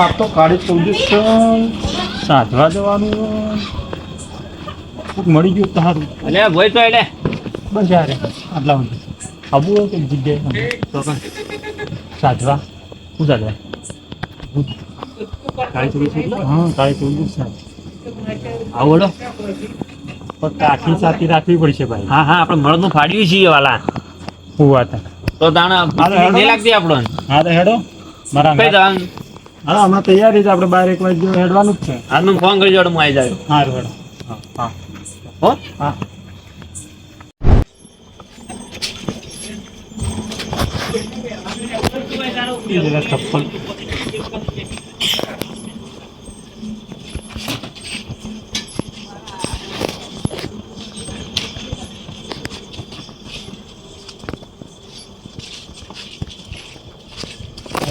આ તો કાળી છે સાધવા જવાનું. મળી ગયું તારું અને ભાઈ તો એટલે બસ યાર આટલા આવું હોય કે જગ્યાએ? સાધવા. શું સાધવા? કાળી ચોરી હા કાળી ચૌદસ આવો પણ કાઠી સાથી રાખવી પડશે ભાઈ. હા હા આપણે મળદનું ફાડ્યું છીએ વાલા. હું વાત તો દાણા. નહીં લાગતી આપણને. હા તો હેડો. મારા કઈ હા હમણાં તૈયારી છે આપણે બાર એક વાગે હેડવાનું જ છે. હાલ મને ફોન કરી જોડે હું આવી જાય હા હા. હા? હો. હા ચપ્પલ.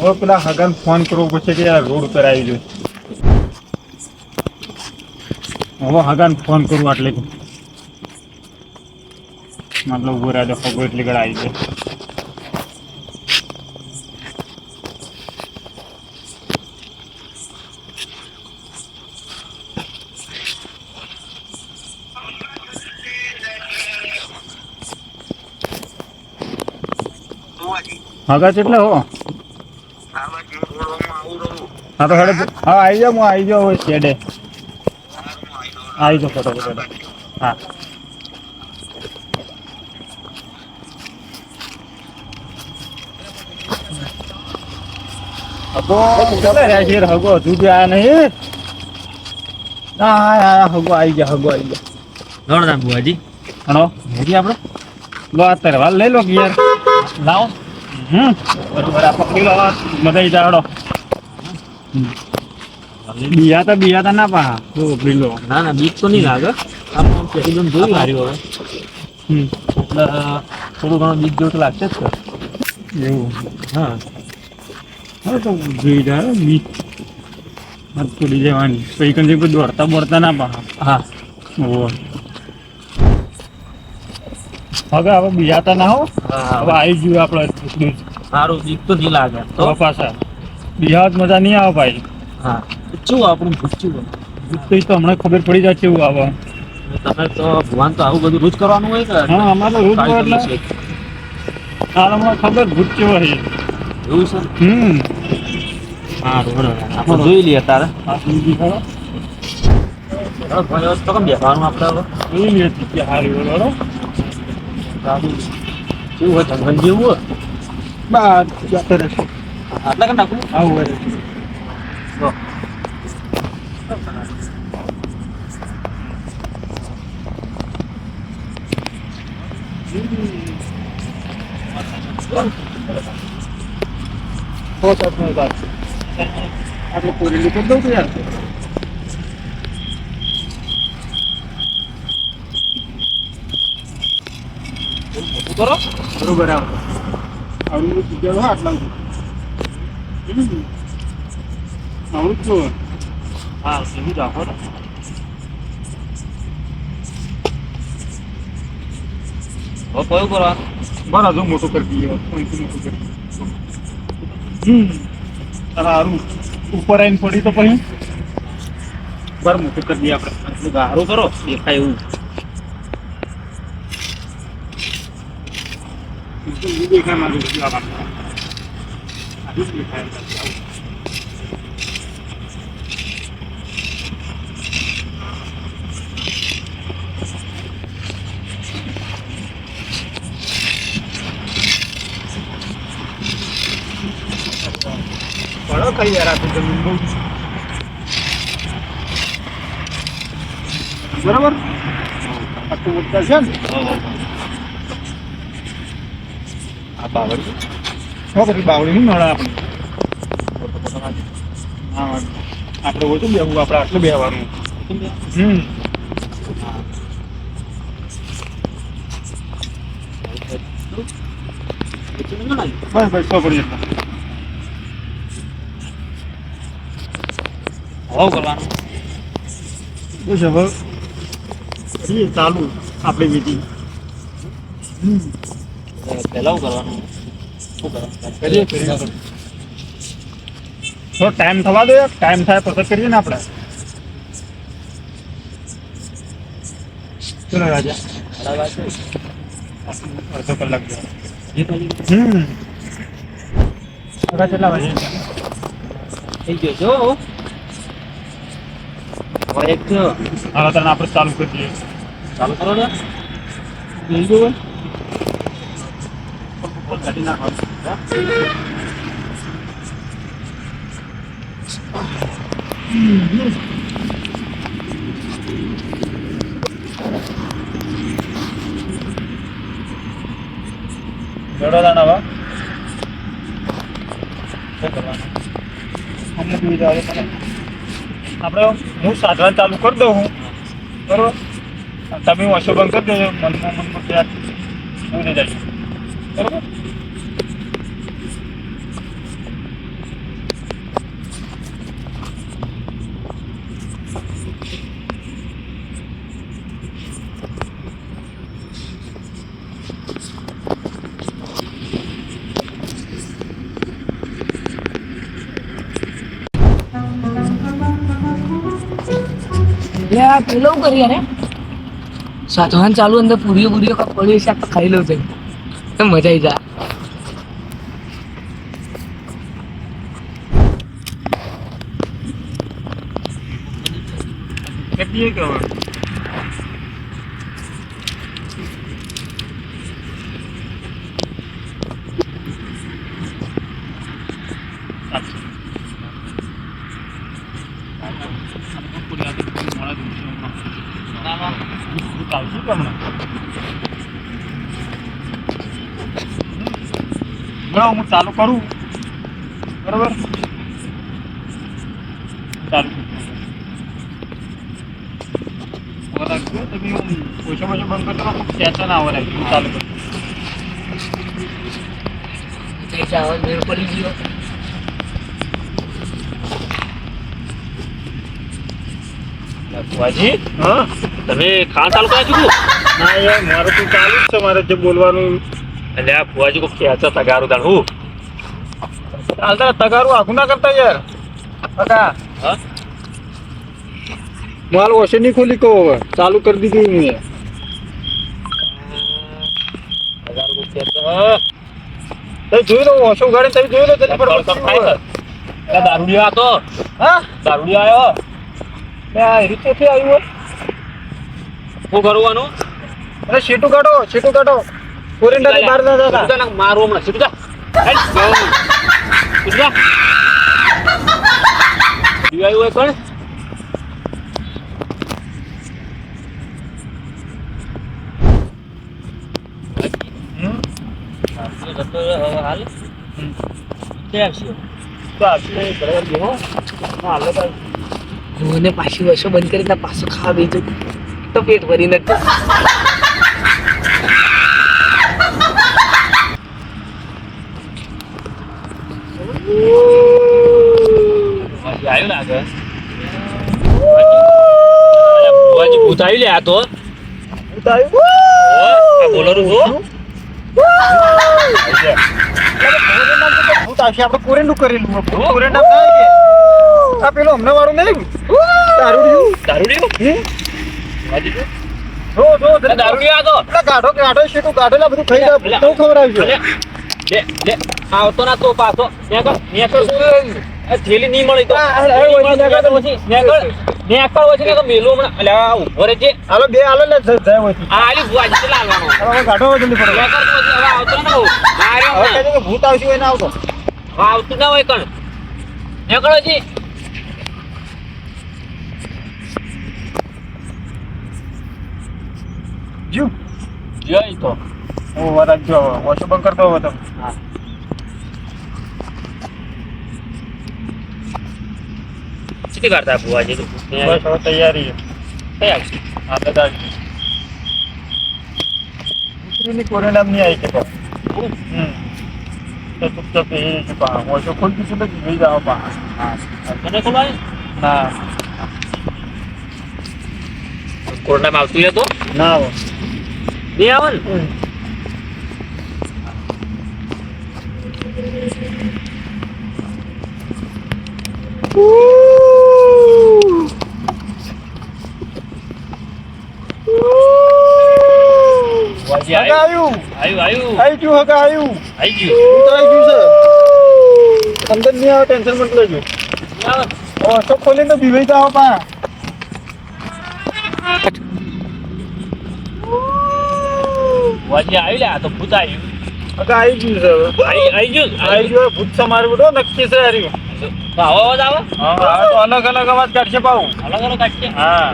હવે પેલા હગન ફોન કરવો પડશે કે યાર રોડ ઉપર આવી ગયો. હવે હગન ફોન કરું એટલે મતલબ ઊભો રાજો હગો એટલી ઘડા આવી ગયો. હગા કેટલા હો? હા તો હેડે. હા આવી જાઓ હું આવી જાઉં હવે શેડે આવી જાઓ ફોટો હા. હગો ચાલે રહ્યા છે હગો હજુ બી આયા નહીં? હા હગો આવી ગયા હગો આવી ગયા. જોડ ના બુઆજી હણો. ભેગી આપણે લો આ તરવાલ લઈ લો ગિયર યાર. લાવો. હમ. બરાબર પકડી લો મજા આવી જાય હળો બિયા તો બિયા તો ના પા તો પકડી લો. ના ના બીક તો નહીં લાગે. આમ એકદમ જોયું હાર્યું હવે હમ. એટલે થોડું ઘણું બીક જેવું તો લાગશે જ સર એવું. હા. હા તો જોઈ જાય બી હાથ પડી જવાની. પછી કંઈ કોઈ દોડતા બોડતા ના પા હા. ઓ હવે હવે બીજા તો ના હો. હા હવે આવી ગયું આપણે સારું બીક તો નહીં લાગે. તો? પાછા. બિહાર મજા નહીં આવે ભાઈ. હા. શું આપણું તો ઈ તો હમણાં ખબર પડી જાય કેવું આવે. તમે તો ભગવાન તો આવું બધું રોજ કરવાનું હોય કે? હા અમારે તો રોજ એટલે તારા છે. ખબર ભૂત હોય છે. એવું છે? હમ. હા બરોબર. આપણે જોઈ લઈએ તારે. વસ્તુ કેમ બેસવાનું આપણે જોઈ લઈએ કે હારી બરોબર? કેવું હોય જંગલ જેવું હોય? બાર જતો રહેશે. આટલા કેમ નાખું આવું હોય. હો તો આપણી વાત આપણે પૂરેલી કરી દઉં તો યાર મોટું બરોબર આવું આટલા હમ. આવડું જ જોવે હા સીધું રાખો ને હવે કયું કરવાનું બરાબર જો મોટું કરી દઈએ અહીંથી મોટું કરી દઈએ હમ સારું ઉપર આવીને પડી તો પછી બરાબર મોટું કરી દઈએ આપણે ગારું કરો દેખાય એવું દેખાય મારું પડો કઈ યાર આ તો જમીન બહુ બરાબર? આટલું મોટા છે ને. આ હો પછી બાવળી નહીં મળે આપણે આપણે ઓછું બેહવું આપણે આટલું બેવાનું હમ બસ બસ પડી જતા હોવ કરવાનું બસ હવે ચાલુ આપણે વીટી પહેલાં કરવાનું કરીએ કરીએ થોડો ટાઈમ થવા દો યાર ટાઈમ થાય પછી કરીએ ને આપણે ચલો રાજા અડધો કલાક જેવો. હમ આગળ કેટલા વાગે થઈ ગયો જો હવે એક થયો. હાલો તને આપણે ચાલુ કરી દઈએ ચાલુ કરો ને લઈ ગયો કાઢી નાખો જોડો દાણા હવે શું કરવાનું? અમને બીજા દે આપણે હું સાધન ચાલુ કરી દઉં હું. બરોબર? તમે ઓછો બંધ કરી દેજો. મનમાં મનમાં ત્યાં ભૂલી જાય? શું કરી અરે સાધવાન ચાલુ અંદર પૂરીઓ પૂરીઓ પડી છે ખાઈ લઉં છે મજા આવી જાય. કેટલી હું ચાલુ કરું. બરોબર? ચાલુ. રાખજો તમે ઓછો ઓછો બંધ કરતો રહો ખેંચા ના હું ચાલુ કરું. મજા આવી મેળ પડી ગયો? ભુવાજી? હા? તમે ખાણ ચાલુ કર્યા છો ના યાર મારે તો ચાલુ જ છે મારે જે બોલવાનું. એટલે આ ભુવાજી કોઈ ખેંચો તગારું દાણ હું? ચાલતા તગારું આખું ના કરતા યાર. કાકા. હા? માલ ઓછે નહીં ખોલી કહો હવે. ચાલુ કરી દીધું મેં. તમે જોઈ લો ઓછો ગાડી તમે જોઈ લો તેની છે. દારૂડિયો આ તો હા? દારૂડિયો આવ્યો રીતે થી આવ્યું શું કરવાનું અરે સીટું કાઢો સીટું કાઢો. કોરિન્ડાની બહાર ના જતા ને, મારું હમણાં. સીટું જા સીટું જા દીવા હોય કોણ હાલ પાછી વર્ષો બંધ કરીને પાછું ખાવા બીજું તો પેટ ભરીને આવ્યું ભુવાજી ભૂત લે આ તો. હું બોલરું જો ભૂત આવશે આપણે કોરેન્ડું કરેલું. કોરેન્ડા ના આ પેલું હમણાં વાળું નહીં દારૂડિયું. દારૂડિયો આવતો ના તો પાછો થેલી નહીં મળી તો નેકળ, નેકળ નેકળ તો મેલું હમણાં એટલે આ ઊભો રહેજે હાલો બે હાલો લે જ- જાય હોયથી. આ આલી ભુવાજી ચલા હાલવાનો હવે ગાઢો હોય જલ્દી પડો નેકળ તો હવે આવતો ના હોય માર્યો હવે કે ભૂત આવશે હોય ના આવતો આવતું ના હોય કણ નેકળ હજી જીવ જય તો. હું વરાજ જો ઓછો બંધ કરતો હવે તમે હા. કેટલી થાય ભુવાજી બસ હવે તૈયારી આવશે? હા દાદા ઉતરીની કોરેન્ડા નહીં આવી કે તો હમ. તો ચૂપચાપ એ જ પા ઓછો ખોલતી છું તો જોઈ જાઓ પા હા. તને ખોલવાની ના કોરોનામાં આવતું તો? ના નહીં આવે ને. અંદર નહીં આવે ટેન્શન મત લેજો. ઓ તો ખોલીને બીવાઈ જાઓ પા વાજી આવી લે આ તો ભૂત આવ્યું હગા આવી ગયું છે આવી આવી ગયું? આવી ગયું ભૂત તમારું બધો નક્કી છે હાર્યું આવો અવાજ આવે. હા તો અલગ અલગ અવાજ કાઢશે પાઉં અલગ અલગ કાઢશે? હા.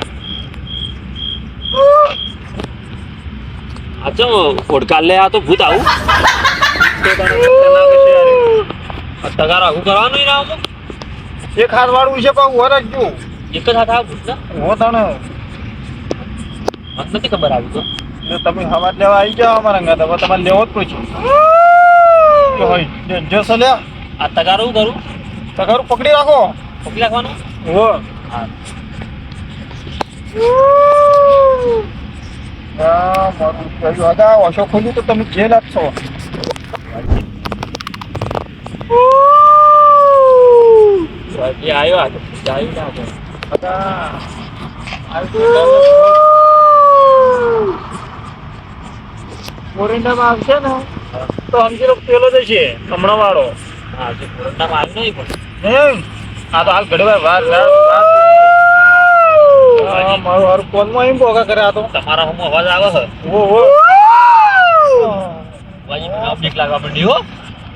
આ તો લે આ તો ભૂત આવું. તગાર આવું કરવાનું ના આવું એક હાથ વાળું છે પાઉં વરજજો એક જ હાથ આ ભૂત ના હો તને નથી ખબર આવી તો. એટલે તમે સવાર લેવા આવી જાઓ અમારા અંગાત હવે તમારે લેવો જ હોય ડેન્જર છે આ તગારું કરું? તગારું પકડી રાખો. પકડી રાખવાનું? હો. હા. મારું હતા ઓછો ખોલ્યું તો તમે જેલ આપશો આવ્યો તો આવ્યું તો આવ્યું મોરિંડામાં આવશે ને તો સમજી લો પેલો જ છે હમણાં વાળો હા નહીં? પણ તો હાલ ઘડી વાર વાત વાત. મારું હારું કોલમાં એમ ભોગા કરે આ તો? તમારા હું અવાજ આવે છે? ઓ ઓ વાજી લાગવા પડી હો.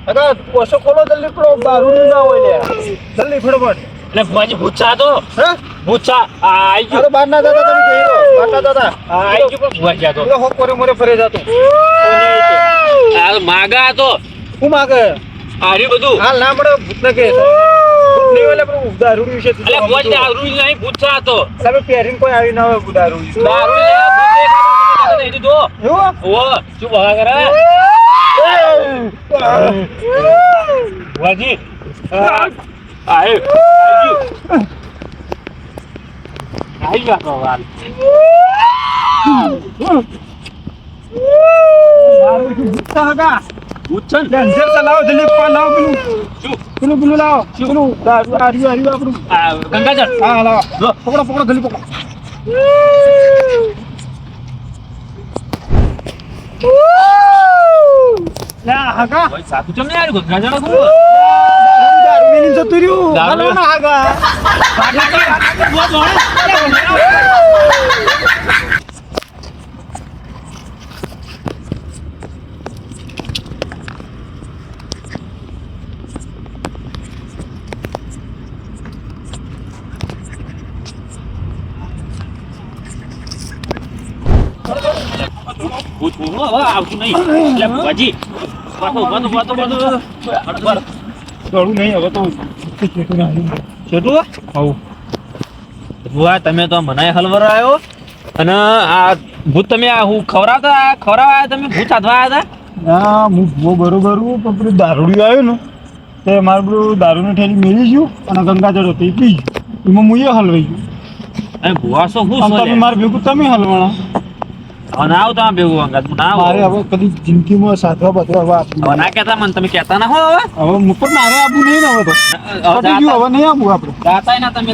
અગા કોસો ખોલો જલ્દી પડો દારૂ ના હોય લે. જલ્દી ફટાફટ. એટલે છે તો. હે? ભૂચા છે આ આવી ગયું. બાર ના દાદા તમે કહી રહ્યો દાદા આ આવી પણ ભૂત ગયા તો એટલે હો મોરે ફરે જાતું હાલ માગા હતો હું માગે આર્યું બધું હાલ ના મળે ભૂત ને કે દારૂ વિશે તું તો. દારૂ નહીં ભૂત તો તમે પહેરીને કોઈ આવી ના હોય દારૂ. દારૂ લે ભૂત નહીં દીધો ઓ શું ભગા કરે વાજી આય આવી ગયો તો વાલ દારૂ થી ભૂત તો હગા. ભૂત છે ને ડેન્જર ચલાવો જલ્દી પણ લાવો પેલું પેલું પેલું લાવો પેલું દારૂ આર્યું આર્યું આપણું ગંગાજળ હા લાવો પકડો પકડો જલ્દી પકડો લા હગા સાચું ચમ નહીં આવ્યું? ગંગાજળ દારૂ દારૂ મેલી જતું રહ્યું? હાલો ના હગા ભૂત ભૂત હવે આવતું નહીં એટલે વાતો વાતો વાતો વાતો બરાબર નહીં હવે તો ચેટું ના છેટું હઉ. બુઆ તમે તો મનાય હલવર આવ્યો. અને આ ભૂત તમે આ હું ખવડાવતા ખવડાવવા તમે? ભૂત સાધવા આવ્યા ના હું બરોબર હું પણ પેલું દારૂડી આવ્યું ને તે મારે પેલું દારૂની ઠેરી મેળી ગયું અને ગંગાજળ હતી એ પી ગયું. એમાં હું એ હલવાઈ ગયું. હતા અને ભુવા શું શું તમે? મારે ભેગું તમે હલવાના. ના આવ તમે ભેગું અંગાત. ના મારે હવે કદી જિંદગીમાં સાધવા બાધવા હવે ના કહેતા મને તમે કહેતા ના હો હવે. હવે હું પણ મારે આવું નહીં ને હવે તો. હવે નહીં આવું આપણે. જાતાય ના તમે